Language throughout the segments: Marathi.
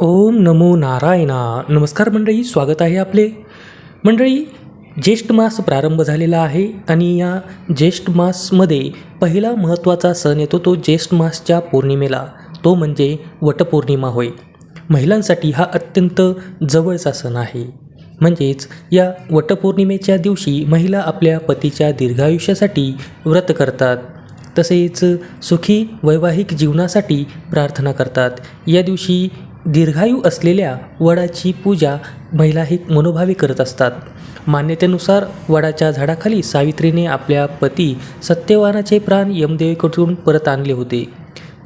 ओम नमो नारायणा. नमस्कार मंडळी स्वागत आहे आपले. मंडळी ज्येष्ठ मास प्रारंभ झालेला आहे आणि या ज्येष्ठ मासमध्ये पहिला महत्त्वाचा सण येतो तो ज्येष्ठ मासच्या पौर्णिमेला. तो म्हणजे वटपौर्णिमा होय. महिलांसाठी हा अत्यंत जवळचा सण आहे. म्हणजेच या वटपौर्णिमेच्या दिवशी महिला आपल्या पतीच्या दीर्घायुष्यासाठी व्रत करतात. तसेच सुखी वैवाहिक जीवनासाठी प्रार्थना करतात. या दिवशी दीर्घायू असलेल्या वडाची पूजा महिला ही मनोभावी करत असतात. मान्यतेनुसार वडाच्या झाडाखाली सावित्रीने आपल्या पती सत्यवानाचे प्राण यमदेवीकडून परत आणले होते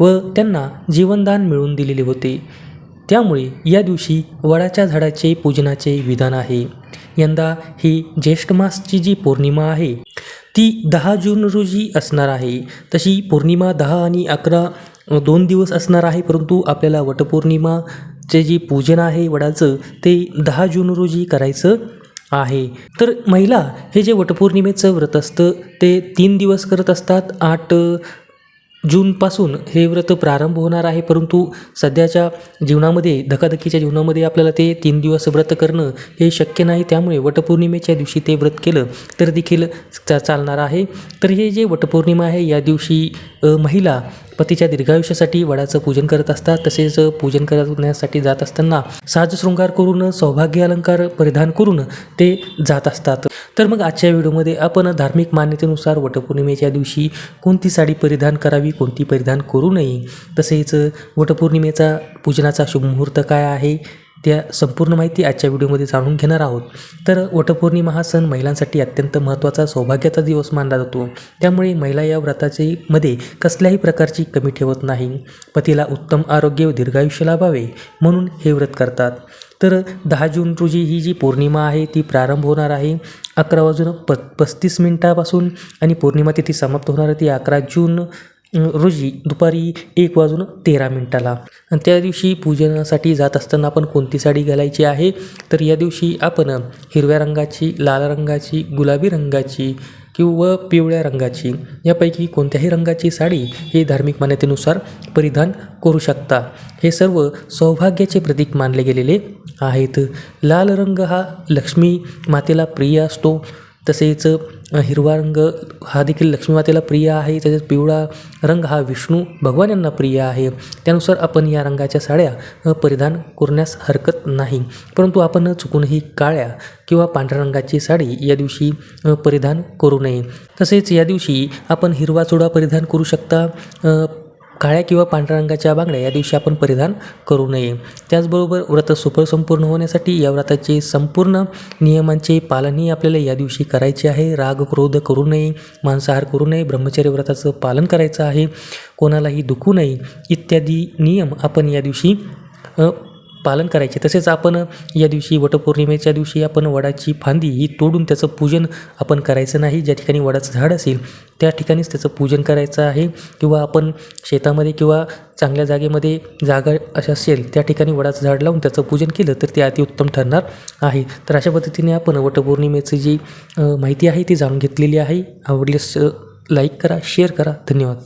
व त्यांना जीवनदान मिळवून दिलेले होते. त्यामुळे या दिवशी वडाच्या झाडाचे पूजनाचे विधान आहे. यंदा ही ज्येष्ठ मासची जी पौर्णिमा आहे ती दहा जून रोजी असणार आहे. तशी पौर्णिमा दहा आणि अकरा दोन दिवस असणार आहे परंतु आपल्याला वटपौर्णिमाचे जे पूजन आहे वडाचं ते दहा जून रोजी करायचं आहे. तर महिला हे जे वटपौर्णिमेचं व्रत असतं ते तीन दिवस करत असतात आठ जूनपासून हे व्रत प्रारंभ होणार आहे. परंतु सध्याच्या जीवनामध्ये धकाधकीच्या जीवनामध्ये आपल्याला ते तीन दिवस व्रत करणं हे शक्य नाही. त्यामुळे वटपौर्णिमेच्या दिवशी ते व्रत केलं तर देखील चा चालणार आहे. तर हे जे वटपौर्णिमा आहे या दिवशी महिला पतीच्या दीर्घायुष्यासाठी वडाचं पूजन करत असतात. तसेच पूजन करण्यासाठी जात असताना साजशृंगार करून सौभाग्य अलंकार परिधान करून ते जात असतात. तर मग आजच्या व्हिडिओमध्ये आपण धार्मिक मान्यतेनुसार वटपौर्णिमेच्या दिवशी कोणती साडी परिधान करावी कोणती परिधान करू नये? तसेच वटपौर्णिमेचा पूजनाचा शुभ मुहूर्त काय आहे? त्या संपूर्ण माहिती आजच्या व्हिडिओमध्ये जाणून घेणार आहोत. तर वटपौर्णिमा हा सण महिलांसाठी अत्यंत महत्त्वाचा सौभाग्याचा दिवस मानला जातो. त्यामुळे महिला या व्रताचे मध्ये कसल्याही प्रकारची कमी ठेवत नाही. पतीला उत्तम आरोग्य व दीर्घायुष्य लाभावे म्हणून हे व्रत करतात. तर दहा जून रोजी ही जी पौर्णिमा आहे ती प्रारंभ होणार आहे. अकरा वाजून प पस्तीस मिनिटापासून आणि पौर्णिमा तिथी समाप्त होणार आहे. ती अकरा जून रोजी दुपारी एक वाजून तेरा मिनटाला. आणि त्या दिवशी पूजनासाठी जात असताना आपण कोणती साडी घालायची आहे? तर या दिवशी आपण हिरव्या रंगाची लाल रंगाची गुलाबी रंगाची किंवा पिवळ्या रंगाची यापैकी कोणत्याही रंगाची साडी हे धार्मिक मान्यतेनुसार परिधान करू शकता. हे सर्व सौभाग्याचे प्रतीक मानले गेलेले आहेत. लाल रंग हा लक्ष्मी मातेला प्रिय असतो. तसेच हिरवा रंग हा देखील लक्ष्मीमातेला प्रिय आहे. तसेच पिवळा रंग हा विष्णू भगवान यांना प्रिय आहे. त्यानुसार आपण या रंगाच्या साड्या परिधान करण्यास हरकत नाही. परंतु आपण चुकूनही काळ्या किंवा पांढऱ्या रंगाची साडी या दिवशी परिधान करू नये. तसेच या दिवशी आपण हिरवा चुडा परिधान करू शकता. काळ्या किंवा पांढऱ्या रंगाच्या बांगड्या या दिवशी आपण परिधान करू नये. त्याचबरोबर व्रत सुफल संपूर्ण होण्यासाठी या व्रताचे संपूर्ण नियमांचे पालनही आपल्याला या दिवशी करायचे आहे. राग क्रोध करू नये मांसाहार करू नये ब्रह्मचर्य व्रताचं पालन करायचं आहे कोणालाही दुखू नये इत्यादी नियम आपण या दिवशी पालन करायचे. तसेच आपण या दिवशी वटपौर्णिमेच्या दिवशी आपण वडाची फांदी ही तोडून त्याचं पूजन आपण करायचं नाही. ज्या ठिकाणी वडाचं झाड असेल त्या ठिकाणीच त्याचं पूजन करायचं आहे. किंवा आपण शेतामध्ये किंवा चांगल्या जागेमध्ये जागा अशा असेल त्या ठिकाणी वडाचं झाड लावून त्याचं पूजन केलं तर ते अतिउत्तम ठरणार आहे. तर अशा पद्धतीने आपण वटपौर्णिमेची जी माहिती आहे ती जाणून घेतलेली आहे. आवडल्यास लाईक करा शेअर करा. धन्यवाद.